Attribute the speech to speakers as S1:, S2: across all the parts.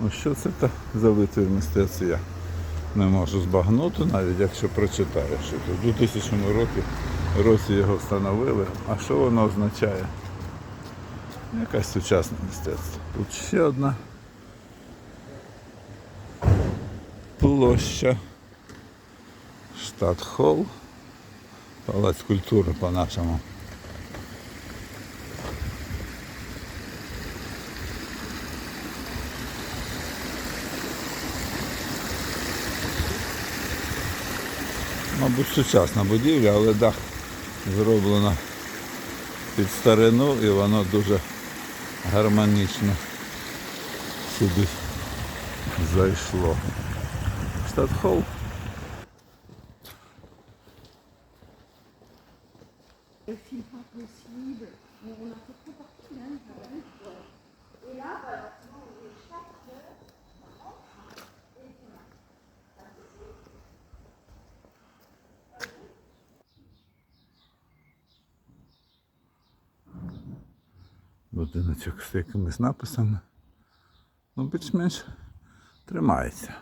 S1: Ну що це та за витвір мистецтва? Я не можу збагнути, навіть якщо прочитаю, що у 2000 році, році його встановили. А що воно означає? Якась сучасне мистецтво. Тут ще одна площа. Штатхол. Палац культури по-нашому. Мабуть, сучасна будівля, але дах зроблено під старину і воно дуже гармонічно сюди зайшло. Штатхол.
S2: Et
S1: Будиночок з якимись написами. Ну, більш-менш тримається.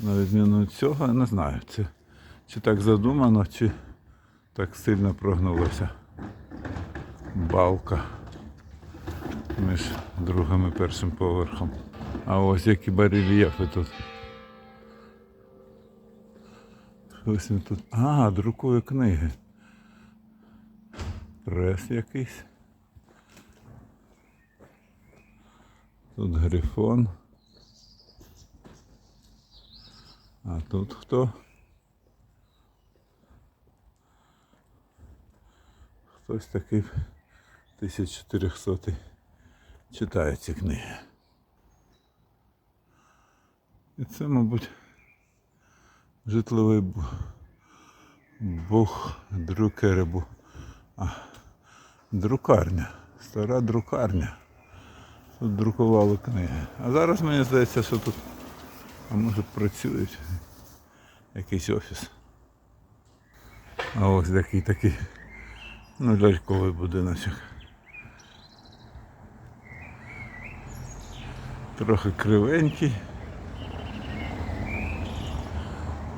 S1: На відміну від цього, я не знаю, чи, чи так задумано, чи так сильно прогнулася балка між другим і першим поверхом. А ось які барельєфи тут. Щось він тут. А, друкує книги. Прес якийсь. Тут грифон. А тут хто? Хтось такий 1400 читає ці книги. І це, мабуть, житловий бух друкеребу. Друкарня. Стара друкарня. Тут друкували книги. А зараз мені здається, що тут, а може працюють якийсь офіс. А ось такий такий ну, ляльковий будиночок. Трохи кривенький.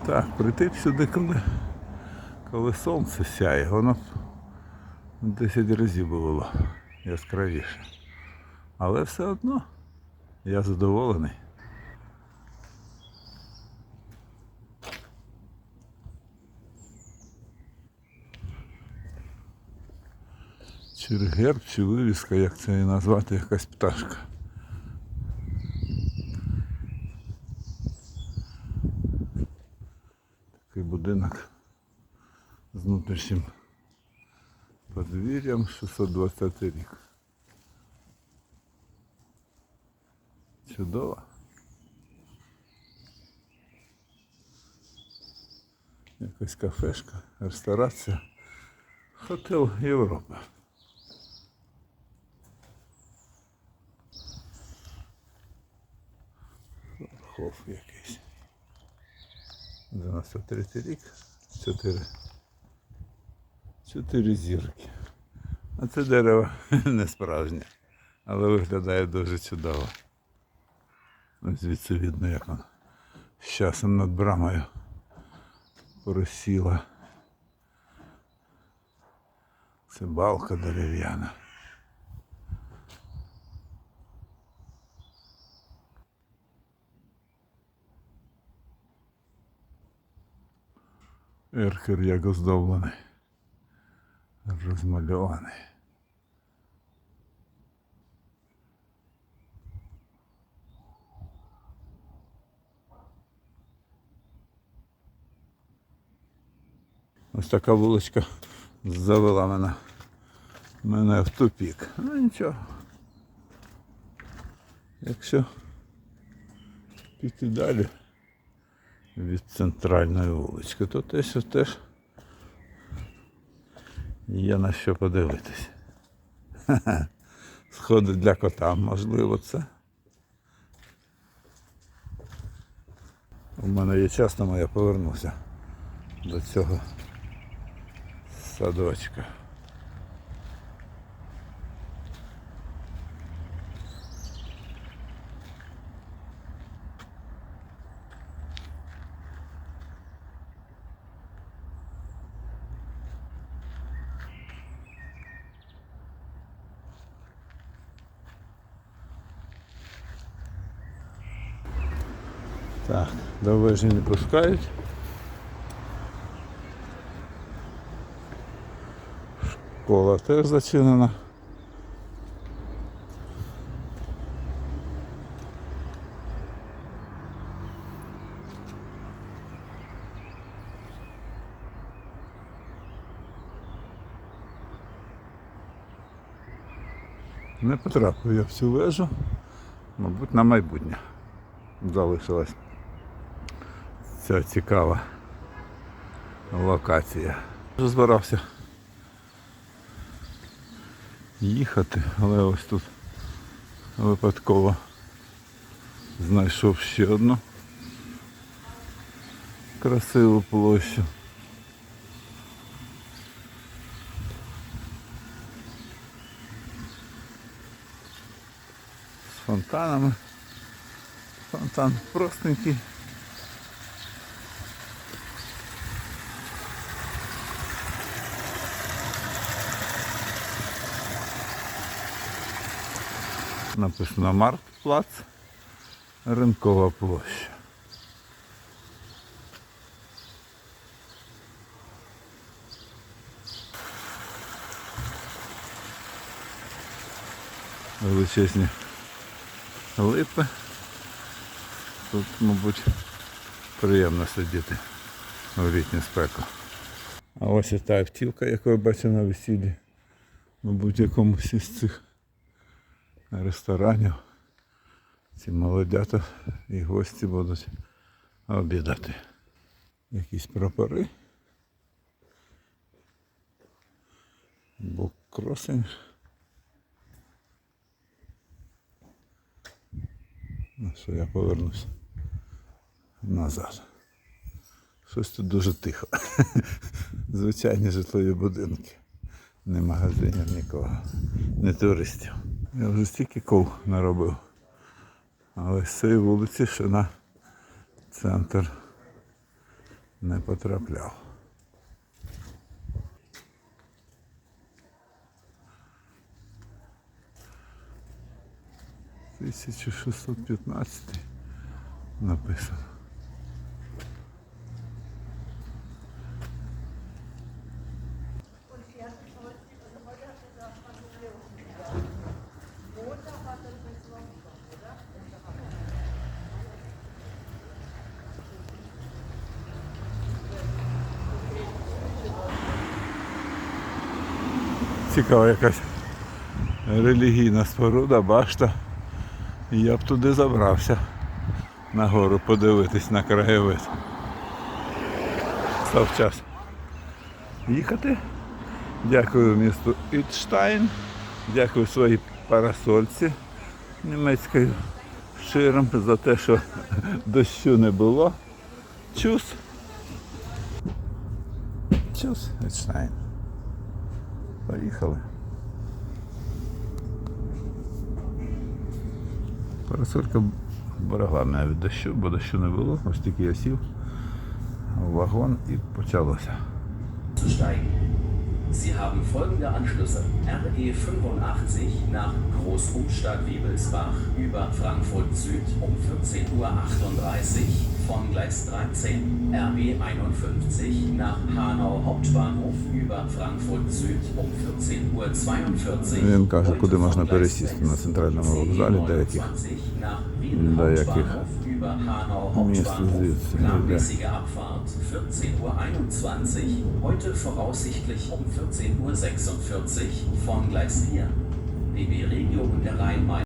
S1: Так, прийти б сюди, коли, коли сонце сяє, воно 10 разів було яскравіше. Але все одно я задоволений. Чи герб, чи вивіска, як це і назвати, якась пташка. Такий будинок з внутрішнім подвір'ям 620 рік. Чудово. Якась кафешка, ресторація. Хотел Європа. Хоф якийсь. 93 рік. 4 Чотири зірки. А це дерево не справжнє, але виглядає дуже чудово. Ось звідси видно, як воно з часом над брамою поросіла. Це балка дерев'яна. Еркер як оздоблений розмальований. Ось така вуличка завела мене, мене в тупік. Ну нічого. Якщо піти далі від центральної вулички, то те, що теж Є на що подивитись. Ха-ха. Сходи для кота, можливо, це. У мене є час, тому я повернуся до цього садочка. Так, до вежі не пускають. Школа теж зачинена. Не потрапив я в цю вежу, мабуть, на майбутнє залишилась ця цікава локація. Вже збирався їхати, але ось тут випадково знайшов ще одну красиву площу. З фонтанами. Фонтан простенький. Написано Маркплац, ринкова площа. Величезні липи. Тут, мабуть, приємно сидіти в літню спеку. А ось і та автівка, яку я бачив на весіллі. Мабуть, якомусь із цих ресторанів. Ці молодята і гості будуть обідати. Якісь прапори. Буккросинг. Ну що, я повернусь назад. Щось тут дуже тихо. Звичайні житлові будинки. Не магазинів нікого, не туристів. Я вже стільки кол наробив. Але з цієї вулиці ще на центр не потрапляв. Тисяча шістсот написано. Цікава якась релігійна споруда, башта. І я б туди забрався на гору подивитись на краєвид. Став час їхати. Дякую місту Ітштайн. Дякую своїй парасольці німецькою широм за те, що дощу не було. Чус. Чус Ітштайн. Поїхали. Парасолька берегла мене від дощу, бо дощу не було. Ось тільки я сів в вагон і почалося.
S3: Sie haben folgende Anschlüsse. RE 85 nach Großumstadt-Wiebelsbach über Frankfurt Süd um 14.38 Uhr von Gleis 13. RE 51 nach Hanau Hauptbahnhof über Frankfurt Süd um 14.42 Uhr.
S1: Він каже, куди можна
S3: Heute von
S1: пересісти
S3: Gleis
S1: на центральному
S3: 10
S1: вокзалі, деяких
S3: 29 nach Wien
S1: До яких
S3: Hauptbahnhof über Hanau
S1: міст
S3: Hauptbahnhof.
S1: звідси йде.
S3: Planmäßige Abfahrt 14.21 Uhr. Heute voraussichtlich um 14.46 Uhr von Gleis 4. DB Regio und der Rhein-Main.